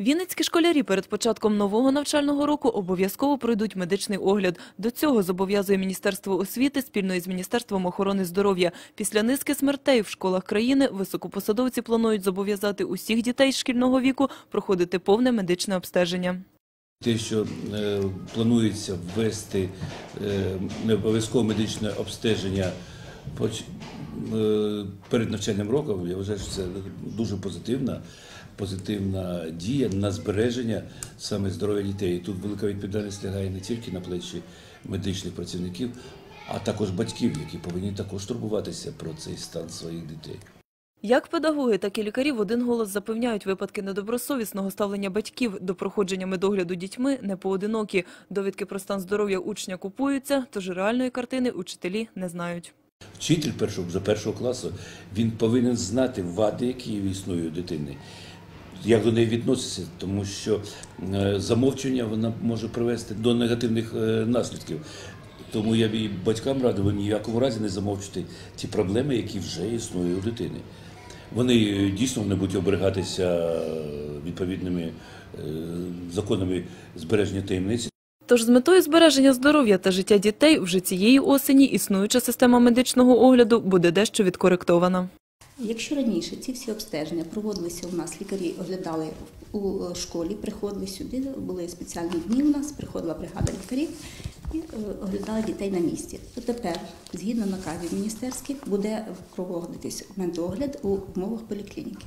Вінницькі школярі перед початком нового навчального року обов'язково пройдуть медичний огляд. До цього зобов'язує Міністерство освіти спільно із Міністерством охорони здоров'я. Після низки смертей в школах країни високопосадовці планують зобов'язати усіх дітей шкільного віку проходити повне медичне обстеження. Те, що е, планується ввести е, необов'язкове медичне обстеження перед навчальним роком, я вважаю, що це дуже позитивна, позитивна дія на збереження саме здоров'я дітей. І тут велика відповідальність лягає не тільки на плечі медичних працівників, а також батьків, які повинні також турбуватися про цей стан своїх дітей. Як педагоги, так і лікарі в один голос запевняють, випадки недобросовісного ставлення батьків до проходження медогляду дітьми не поодинокі. Довідки про стан здоров'я учня купуються, тож реальної картини учителі не знають. Вчитель першого вже першого класу він повинен знати вади, які існують у дитини, як до неї відноситься, тому що е, замовчення вона може привести до негативних е, наслідків. Тому я б і батькам радив ні в якому разі не замовчити ті проблеми, які вже існують у дитини. Вони е, дійсно не будуть оберігатися відповідними законами збереження таємниці. Тож з метою збереження здоров'я та життя дітей вже цієї осені існуюча система медичного огляду буде дещо відкоректована. Якщо раніше ці всі обстеження проводилися у нас, лікарі оглядали у е, школі, приходили сюди, були спеціальні дні у нас, приходила бригада лікарів і е, оглядали дітей на місці. То тепер, згідно наказів міністерських, буде проводитись медогляд у умовах поліклініки.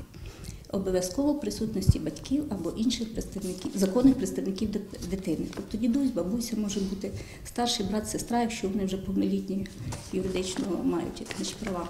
Обов'язково присутності батьків або інших представників, законних представників дит- дитини. Тобто дідусь, бабуся може бути старший брат, сестра, якщо вони вже повнолітні юридично мають права.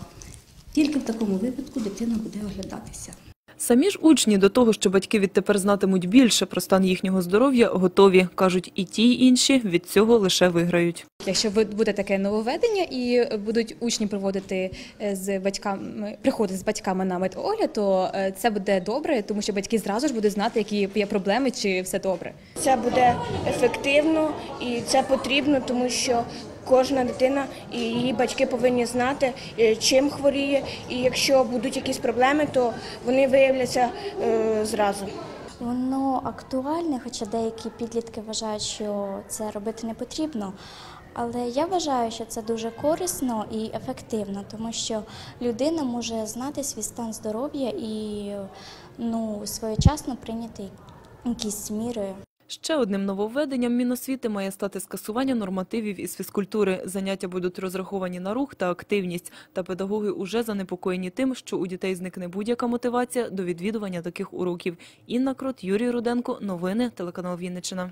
Тільки в такому випадку дитина буде оглядатися. Самі ж учні до того, що батьки відтепер знатимуть більше про стан їхнього здоров'я, готові. Кажуть, і ті, і інші від цього лише виграють. Якщо ви- буде таке нововведення і будуть учні проводити е, з батьками, приходити з батьками на медогляд, то е, це буде добре, тому що батьки зразу ж будуть знати, які є проблеми, чи все добре. Це буде ефективно і це потрібно, тому що кожна дитина і її батьки повинні знати, е, чим хворіє, і якщо будуть якісь проблеми, то вони виявляться е, зразу. Воно актуальне, хоча деякі підлітки вважають, що це робити не потрібно. Але я вважаю, що це дуже корисно і ефективно, тому що людина може знати свій стан здоров'я і ну, своєчасно прийняти якісь міри. Ще одним нововведенням Міносвіти має стати скасування нормативів із фізкультури. Заняття будуть розраховані на рух та активність. Та педагоги уже занепокоєні тим, що у дітей зникне будь-яка мотивація до відвідування таких уроків. Інна Крот, Юрій Руденко. Новини, телеканал Вінниччина.